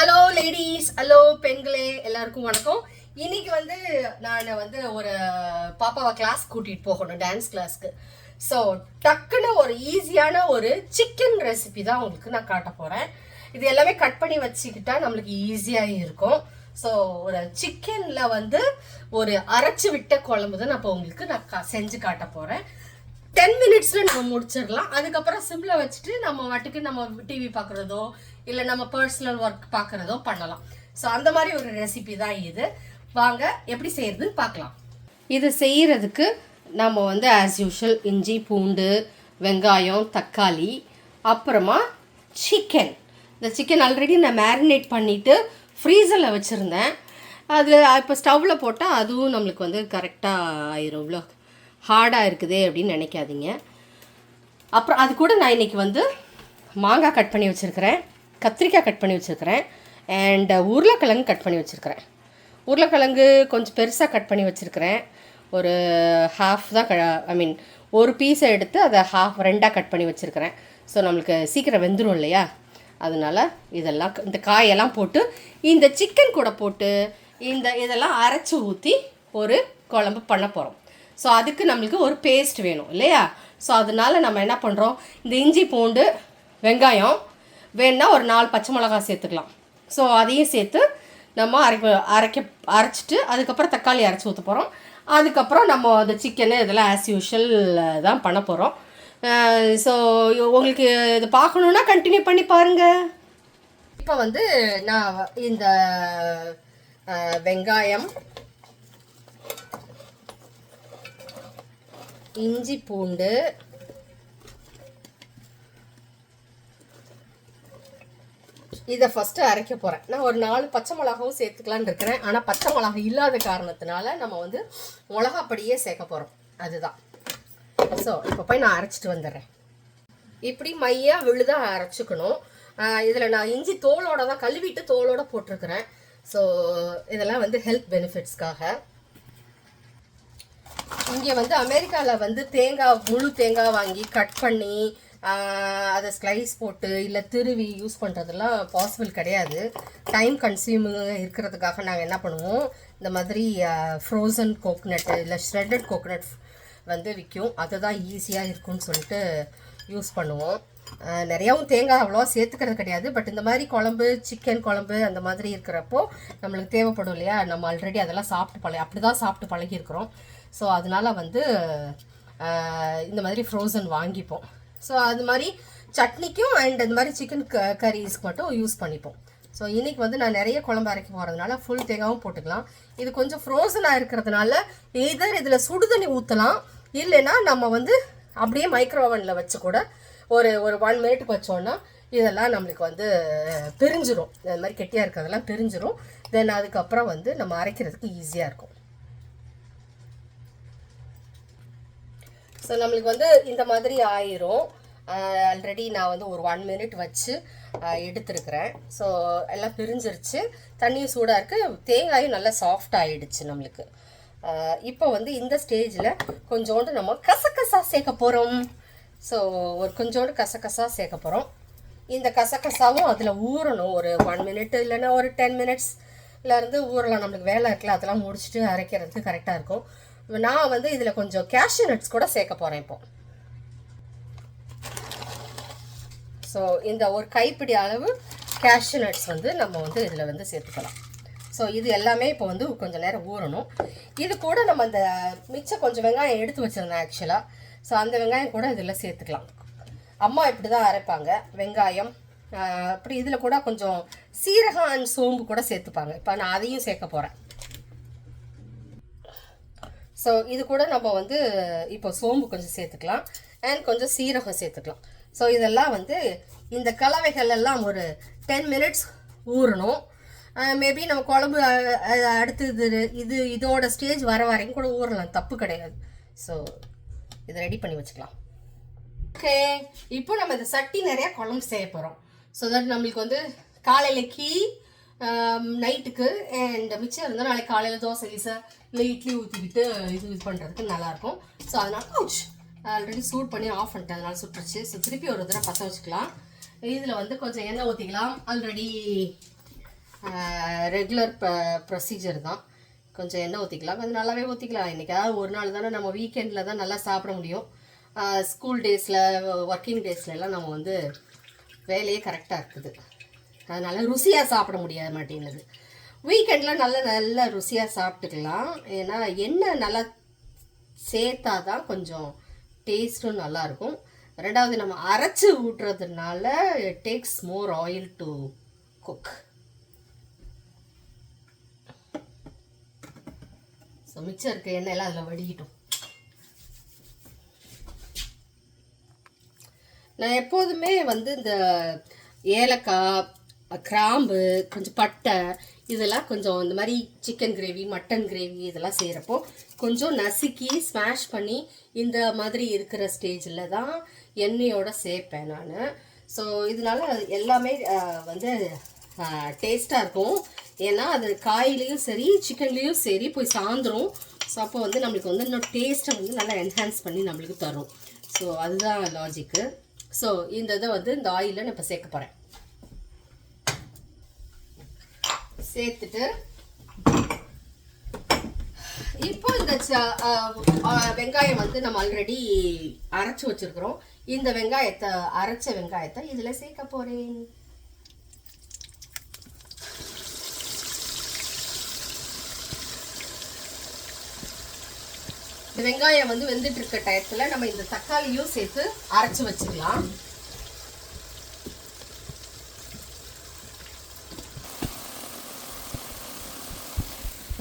Hello ladies hello பெண்களே. எல்லாருக்கும் வணக்கம். இன்னைக்கு வந்து நான் வந்து ஒரு பாப்பாவை கிளாஸ் கூட்டிட்டு போகணும் டான்ஸ் கிளாஸ்க்கு ஸோ டக்குன்னு ஒரு ஈஸியான ஒரு சிக்கன் ரெசிபி தான் உங்களுக்கு நான் காட்ட போகிறேன் இது எல்லாமே கட் பண்ணி வச்சுக்கிட்டா நம்மளுக்கு ஈஸியாக இருக்கும். ஸோ ஒரு சிக்கனில் வந்து ஒரு அரைச்சு விட்ட குழம்பு தான் நான் இப்போ உங்களுக்கு நான் கா- செஞ்சு காட்ட போகிறேன் டென் மினிட்ஸில் நம்ம முடிச்சிடலாம். அதுக்கப்புறம் சிம்மில் வச்சுட்டு நம்ம வாட்டுக்கு நம்ம டிவி பார்க்குறதோ இல்லை நம்ம பர்சனல் ஒர்க் பார்க்குறதோ பண்ணலாம். ஸோ அந்த மாதிரி ஒரு ரெசிபி தான் இது. வாங்க எப்படி செய்கிறதுன்னு பார்க்கலாம் இது செய்கிறதுக்கு நம்ம வந்து ஆஸ் யூஷுவல் இஞ்சி பூண்டு வெங்காயம் தக்காளி அப்புறமா சிக்கன் இந்த சிக்கன் ஆல்ரெடி நான் மேரினேட் பண்ணிவிட்டு ஃப்ரீசரில் வச்சுருந்தேன். அது இப்போ ஸ்டவ்வில் போட்டால் அதுவும் நம்மளுக்கு வந்து கரெக்டாக ஆயிரும். இவ்வளோ ஹார்டாக இருக்குது அப்படின்னு நினைக்காதீங்க. அப்புறம் அது கூட நான் இன்றைக்கி வந்து மாங்காய் கட் பண்ணி வச்சுருக்கிறேன் கத்திரிக்காய் கட் பண்ணி வச்சுருக்கிறேன் அண்ட் உருளைக்கிழங்கு கட் பண்ணி வச்சுருக்கிறேன். உருளைக்கிழங்கு கொஞ்சம் பெருசாக கட் பண்ணி வச்சுருக்கிறேன். ஒரு ஹாஃப் தான் க ஐ மீன் ஒரு பீஸை எடுத்து அதை ஹாஃப் ரெண்டாக கட் பண்ணி வச்சுருக்கிறேன். ஸோ நம்மளுக்கு சீக்கிரம் வெந்துடும் இல்லையா? அதனால் இதெல்லாம் இந்த காயெல்லாம் போட்டு இந்த சிக்கன் கூட போட்டு இந்த இதெல்லாம் அரைச்சி ஊற்றி ஒரு குழம்பு பண்ண போகிறோம் ஸோ அதுக்கு நம்மளுக்கு ஒரு பேஸ்ட் வேணும் இல்லையா? ஸோ அதனால நம்ம என்ன பண்ணுறோம் இந்த இஞ்சி பூண்டு வெங்காயம் வேணுன்னா ஒரு நாலு பச்சை மிளகாய் சேர்த்துக்கலாம். ஸோ அதையும் சேர்த்து நம்ம அரைக்க அரைக்க அரைச்சிட்டு அதுக்கப்புறம் தக்காளி அரைச்சி ஊற்ற போகிறோம் அதுக்கப்புறம் நம்ம அந்த சிக்கனு இதெல்லாம் ஆஸ் யூஷுவல் தான் பண்ண போகிறோம் ஸோ உங்களுக்கு இது பார்க்கணுன்னா கண்டினியூ பண்ணி பாருங்கள் இப்போ வந்து நான் இந்த வெங்காயம் இஞ்சி பூண்டு. இதை ஃபஸ்ட்டு அரைக்க போகிறேன் நான் ஒரு நாலு பச்சை மிளகாவும் சேர்த்துக்கலான்னு இருக்கிறேன். ஆனால் பச்சை மிளகா இல்லாத காரணத்தினால நம்ம வந்து மிளகாப்படியே சேர்க்க போகிறோம் அதுதான். ஸோ இப்போ போய் நான் அரைச்சிட்டு வந்துடுறேன். இப்படி மையாக விழுதாக அரைச்சிக்கணும். இதில் நான் இஞ்சி தோலோட தான் கழுவிட்டு தோலோட போட்டிருக்கிறேன். ஸோ இதெல்லாம் வந்து ஹெல்த் பெனிஃபிட்ஸ்க்காக இங்கே வந்து அமெரிக்காவில் வந்து தேங்காய் முழு தேங்காய் வாங்கி கட் பண்ணி அதை ஸ்லைஸ் போட்டு இல்லை திருவி யூஸ் பண்ணுறதெல்லாம் பாசிபிள் கிடையாது. டைம் கன்சியூமிங் இருக்கிறதுக்காக நாங்கள் என்ன பண்ணுவோம்? இந்த மாதிரி ஃப்ரோசன் கோக்னட்டு இல்லை ஷ்ரெட்டட் கோக்னட் வந்து விற்கும் அதுதான் ஈஸியாக இருக்கும்னு சொல்லிட்டு யூஸ் பண்ணுவோம். நிறையாவும் தேங்காய் அவ்வளோவா சேர்த்துக்கிறது கிடையாது. பட் இந்த மாதிரி குழம்பு சிக்கன் குழம்பு அந்த மாதிரி இருக்கிறப்போ நம்மளுக்கு தேவைப்படும் இல்லையா? நம்ம ஆல்ரெடி அதெல்லாம் சாப்பிட்டு பழகி அப்படி தான் சாப்பிட்டு பழகியிருக்கிறோம். ஸோ அதனால வந்து இந்த மாதிரி ஃப்ரோசன் வாங்கிப்போம். ஸோ அது மாதிரி சட்னிக்கும் அண்ட் இந்த மாதிரி சிக்கன் க கரீஸ்க்கு மட்டும் யூஸ் பண்ணிப்போம். ஸோ இன்றைக்கி வந்து நான் நிறைய குழம்பு அரைக்க போகிறதுனால ஃபுல் தேங்காவும் போட்டுக்கலாம். இது கொஞ்சம் ஃப்ரோசனாக இருக்கிறதுனால எதர் இதில் சுடுதண்ணி ஊற்றலாம் இல்லைன்னா நம்ம வந்து அப்படியே மைக்ரோ ஓவனில் வச்சு கூட ஒரு ஒரு ஒன் மினிட்டுக்கு வச்சோன்னா இதெல்லாம் நம்மளுக்கு வந்து பிரிஞ்சிரும். இந்த மாதிரி கெட்டியாக இருக்கிறதெல்லாம் பிரிஞ்சிரும். தென் அதுக்கப்புறம் வந்து நம்ம அரைக்கிறதுக்கு ஈஸியாக இருக்கும். ஸோ நம்மளுக்கு வந்து இந்த மாதிரி ஆயிரும். ஆல்ரெடி நான் வந்து ஒரு ஒன் மினிட் வச்சு எடுத்துருக்குறேன். ஸோ எல்லாம் பிரிஞ்சிருச்சு. தண்ணியும் சூடாக இருக்குது தேங்காயும் நல்லா சாஃப்ட் ஆகிடுச்சு நம்மளுக்கு. இப்போ வந்து இந்த ஸ்டேஜில் கொஞ்சோண்டு நம்ம கசக்கசா சேர்க்க போகிறோம் ஸோ ஒரு கொஞ்சோண்டு கசகசா சேர்க்க போகிறோம் இந்த கசகசாவும் அதில் ஊறணும். ஒரு ஒன் மினிட் இல்லைன்னா ஒரு டென் மினிட்ஸ்லேருந்து ஊறலாம். நம்மளுக்கு வேலை இருக்குல்ல அதெல்லாம் முடிச்சுட்டு அரைக்கிறதுக்கு கரெக்டாக இருக்கும். நான் வந்து இதில் கொஞ்சம் கேஷ்யூ நட்ஸ் கூட சேர்க்க போகிறேன் இப்போ. ஸோ இந்த ஒரு கைப்பிடி அளவு கேஷ்யூ நட்ஸ் வந்து நம்ம வந்து இதில் வந்து சேர்த்துக்கலாம். ஸோ இது எல்லாமே இப்போ வந்து கொஞ்சம் நேரம் ஊறணும். இது கூட நம்ம அந்த மிச்சம் கொஞ்சம் வெங்காயம் எடுத்து வச்சுருந்தேன் ஆக்சுவலாக ஸோ அந்த வெங்காயம் கூட இதில் சேர்த்துக்கலாம். அம்மா இப்படி தான் அரைப்பாங்க. வெங்காயம் அப்படி இதில் கூட கொஞ்சம் சீரகம் அண்ட் சோம்பு கூட சேர்த்துப்பாங்க. இப்போ நான் அதையும் சேர்க்க போகிறேன் ஸோ இது கூட நம்ம வந்து இப்போ சோம்பு கொஞ்சம் சேர்த்துக்கலாம். அண்ட் கொஞ்சம் சீரகம் சேர்த்துக்கலாம். ஸோ இதெல்லாம் வந்து இந்த கலவைகள் எல்லாம் ஒரு டென் மினிட்ஸ் ஊறணும். Uh, மேபி நம்ம குழம்பு அடுத்தது இது இது இதோட ஸ்டேஜ் வர வரைக்கும் கூட ஊறலாம். தப்பு கிடையாது. ஸோ இதை ரெடி பண்ணி வச்சுக்கலாம். ஓகே இப்போ நம்ம இந்த சட்டி நிறையா குழம்பு செய்ய போகிறோம் ஸோ தட் நம்மளுக்கு வந்து காலையில் கீ நைட்டுக்கு அண்ட் மிச்சம் இருந்தால் நாளைக்கு காலையில் தோசை ஈஸை இல்லை இட்லி ஊற்றிக்கிட்டு இது இது பண்ணுறதுக்கு நல்லாயிருக்கும். ஸோ அதனால் கவுச் ஆல்ரெடி சூட் பண்ணி ஆஃப் பண்ணிட்டேன். அதனால் சுட்டுருச்சு. ஸோ திருப்பி ஒரு தடவை பற்ற வச்சுக்கலாம். இதில் வந்து கொஞ்சம் எண்ணெய் ஊற்றிக்கலாம் ஆல்ரெடி ரெகுலர் ப்ரொசீஜர் தான். கொஞ்சம் எண்ணெய் ஊற்றிக்கலாம் கொஞ்சம் நல்லாவே ஊற்றிக்கலாம் இன்றைக்காவது ஒரு நாள் தானே நம்ம வீக்கெண்டில் தான் நல்லா சாப்பிட முடியும். ஸ்கூல் டேஸில் ஒர்க்கிங் டேஸ்லலாம் நம்ம வந்து வேலையே கரெக்டாக இருக்குது. அதனால் ருசியாக சாப்பிட முடிய மாட்டேங்குது. வீக்கெண்டில் நல்ல நல்லா ருசியாக சாப்பிட்டுக்கலாம். ஏன்னா எண்ணெய் நல்லா சேர்த்தா தான் கொஞ்சம் டேஸ்ட்டும் நல்லாயிருக்கும். ரெண்டாவது நம்ம அரைச்சி ஊட்டுறதுனால it takes more oil to cook so மிச்சம் இருக்க எண்ணெயெல்லாம் அதில் வடிக்கிட்டோம் நான் எப்போதுமே வந்து இந்த ஏலக்காய் கிராம்பு கொஞ்சம் பட்டை இதெல்லாம் கொஞ்சம் இந்த மாதிரி சிக்கன் கிரேவி மட்டன் கிரேவி இதெல்லாம் செய்கிறப்போ கொஞ்சம் நசுக்கி ஸ்மாஷ் பண்ணி இந்த மாதிரி இருக்கிற ஸ்டேஜில் தான் எண்ணெயோடு சேர்ப்பேன் நான். ஸோ இதனால எல்லாமே வந்து டேஸ்ட்டாக இருக்கும். ஏன்னா அது காயிலையும் சரி சிக்கன்லேயும் சரி போய் சாந்துரும். ஸோ அப்போ வந்து நம்மளுக்கு வந்து இன்னும் டேஸ்ட்டை வந்து நல்லா என்ஹான்ஸ் பண்ணி நம்மளுக்கு தரும். ஸோ அதுதான் லாஜிக்கு ஸோ இந்த இதை வந்து இந்த ஆயிலில் நான் இப்போ சேர்க்க போகிறேன் சேர்த்துட்டு இப்போ இந்த ச- வெங்காயம் வந்து நம்ம ஆல்ரெடி அரைச்சு வச்சிருக்கிறோம். இந்த வெங்காயத்தை அரைச்ச வெங்காயத்தை இதில் சேர்க்க போறேன். இந்த வெங்காயம் வந்து வெந்துட்டு இருக்க டயத்துல நம்ம இந்த தக்காளியும் சேர்த்து அரைச்சு வச்சுக்கலாம்.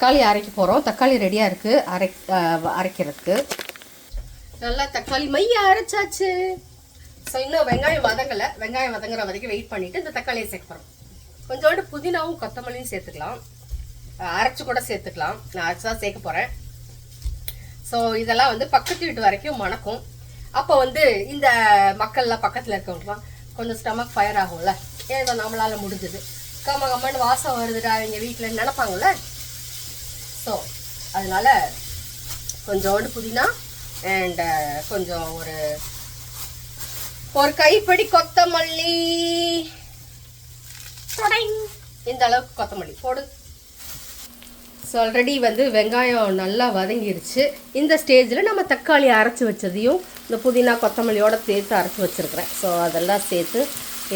தக்காளி அரைக்க போகிறோம் தக்காளி ரெடியாக இருக்குது அரை அரைக்கிறதுக்கு. நல்லா தக்காளி மைய அரைச்சாச்சு. ஸோ இன்னும் வெங்காயம் வதங்கலை. வெங்காயம் வதங்குற வரைக்கும் வெயிட் பண்ணிவிட்டு இந்த தக்காளியை சேர்க்க போகிறோம் கொஞ்சோண்டு புதினாவும் கொத்தமல்லியும் சேர்த்துக்கலாம். அரைச்சி கூட சேர்த்துக்கலாம். நான் அரைச்சி தான் சேர்க்க போகிறேன் ஸோ இதெல்லாம் வந்து பக்கத்து வீட்டு வரைக்கும் மணக்கும். அப்போ வந்து இந்த மக்கள்லாம் பக்கத்தில் இருக்கவங்களாம் கொஞ்சம் ஸ்டமக் ஃபயர் ஆகும்ல. ஏதோ நம்மளால் முடிஞ்சது. கம்ம கம்மன்னு வாசம் வருதுடா எங்கள் வீட்டில் நினப்பாங்கள்ல ஸோ அதனால கொஞ்சோண்டு புதினா அண்ட் கொஞ்சம் ஒரு ஒரு கைப்படி கொத்தமல்லி. இந்த அளவுக்கு கொத்தமல்லி போடு. ஸோ ஆல்ரெடி வந்து வெங்காயம் நல்லா வதங்கிருச்சு. இந்த ஸ்டேஜில் நம்ம தக்காளி அரைச்சி வச்சதையும் இந்த புதினா கொத்தமல்லியோட சேர்த்து அரைச்சி வச்சுருக்கிறேன். ஸோ அதெல்லாம் சேர்த்து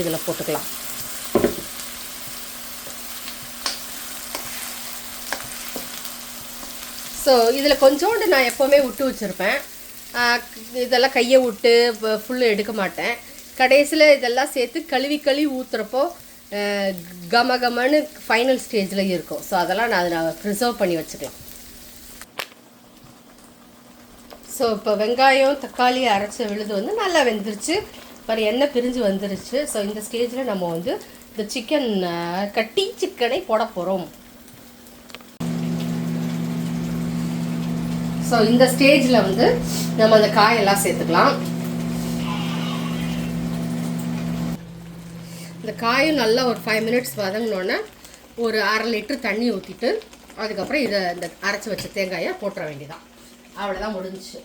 இதில் போட்டுக்கலாம். ஸோ இதில் கொஞ்சோண்டு நான் எப்போவுமே விட்டு வச்சுருப்பேன். இதெல்லாம் கையை விட்டு ஃபுல்லு எடுக்க மாட்டேன். கடைசியில் இதெல்லாம் சேர்த்து கழுவி கழுவி ஊற்றுறப்போ கம கமன்னு ஃபைனல் ஸ்டேஜில் இருக்கும். ஸோ அதெல்லாம் நான் அதை நான் ப்ரிசர்வ் பண்ணி வச்சுக்கலாம். ஸோ இப்போ வெங்காயம் தக்காளி அரைச்ச விழுது வந்து நல்லா வெந்துருச்சு. பாரு எண்ணெய் பிரிஞ்சு வந்துருச்சு. ஸோ இந்த ஸ்டேஜில் நம்ம வந்து இந்த சிக்கன் கட்டி சிக்கனை போட போகிறோம் ஸோ இந்த ஸ்டேஜில் வந்து நம்ம அந்த காயெல்லாம் சேர்த்துக்கலாம். இந்த காயும் நல்லா ஒரு ஃபைவ் மினிட்ஸ் வதங்கினோன்னே ஒரு அரை லிட்டர் தண்ணி ஊற்றிட்டு அதுக்கப்புறம் இதை இந்த அரைச்சி வச்ச தேங்காயை போட்டுற வேண்டியதான் அவ்வளோதான் முடிஞ்சுச்சு.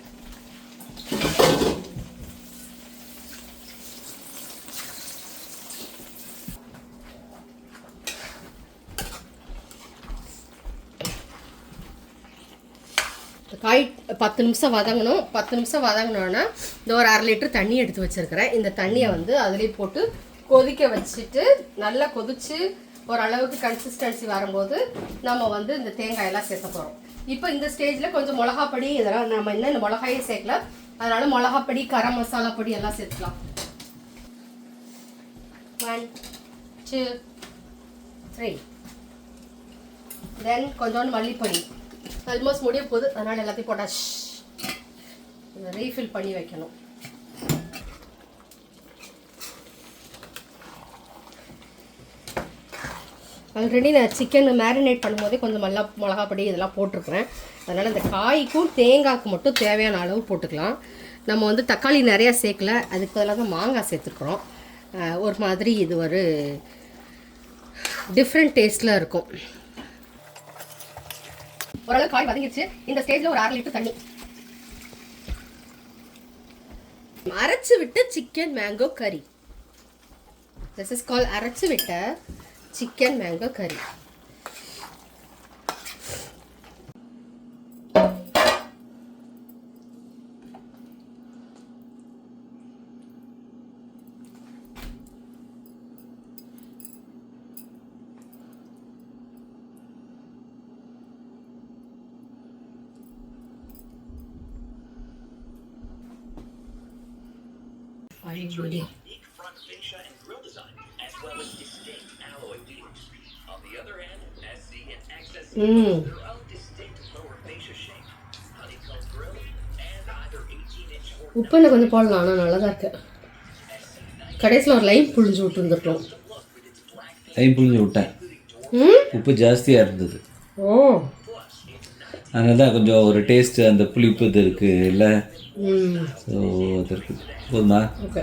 ஆயி பத்து நிமிஷம் வதங்கணும். பத்து நிமிஷம் வதங்கினோன்னா இந்த ஒரு அரை லிட்டர் தண்ணி எடுத்து வச்சுருக்கிறேன். இந்த தண்ணியை வந்து அதுலேயே போட்டு கொதிக்க வச்சுட்டு நல்லா கொதித்து ஓரளவுக்கு கன்சிஸ்டன்சி வரும்போது நம்ம வந்து இந்த தேங்காயெல்லாம் சேர்க்க போகிறோம் இப்போ இந்த ஸ்டேஜில் கொஞ்சம் மிளகாப்பொடி இதெல்லாம் நம்ம இன்னும் இந்த மிளகாயே சேர்க்கல. அதனால் மிளகாப்பொடி கரம் மசாலா பொடி எல்லாம் சேர்த்துக்கலாம். ஒன் டூ த்ரீ தென் கொஞ்சோண்டு மல்லிப்பொடி. ஆல்மோஸ்ட் முடிய போகுது. அதனால் எல்லாத்தையும் போட்டாச்சு இதை ரீஃபில் பண்ணி வைக்கணும். ஆல்ரெடி நான் சிக்கன் மேரினேட் பண்ணும்போதே கொஞ்சம் நல்லா மிளகாப்பொடி இதெல்லாம் போட்டிருக்கிறேன். அதனால் இந்த காய்க்கும் தேங்காய்க்கும் மட்டும் தேவையான அளவு போட்டுக்கலாம். நம்ம வந்து தக்காளி நிறையா சேர்க்கல. அதுக்கு பதிலாக தான் மாங்காய் சேர்த்துருக்குறோம். ஒரு மாதிரி இது ஒரு டிஃப்ரெண்ட் டேஸ்ட்டில் இருக்கும். ஓரளவு காய் வதங்கிடுச்சு இந்த ஸ்டேஜில் ஒரு அரை லிட்டர் தண்ணி. அரைச்சு விட்ட சிக்கன் மேங்கோ கறி திஸ் இஸ் கால் அரைச்சு விட்ட சிக்கன் மேங்கோ கறி 18-inch or உப்பு எனக்கு கொஞ்சம் போடலாம் ஆனால் நல்லா தான் இருக்கு. கடைசியில் ஒரு லைம் புழிஞ்சு விட்டுருந்துட்டோம். டைம் புரிஞ்சு விட்டேன். ம்? உப்பு ஜாஸ்தியாக இருந்தது. ஓ. அதனால தான் கொஞ்சம் ஒரு டேஸ்ட்டு அந்த புளிப்பு இது இருக்குது இல்லை? ம் ஸோ அது இருக்குது போதுமா ஓகே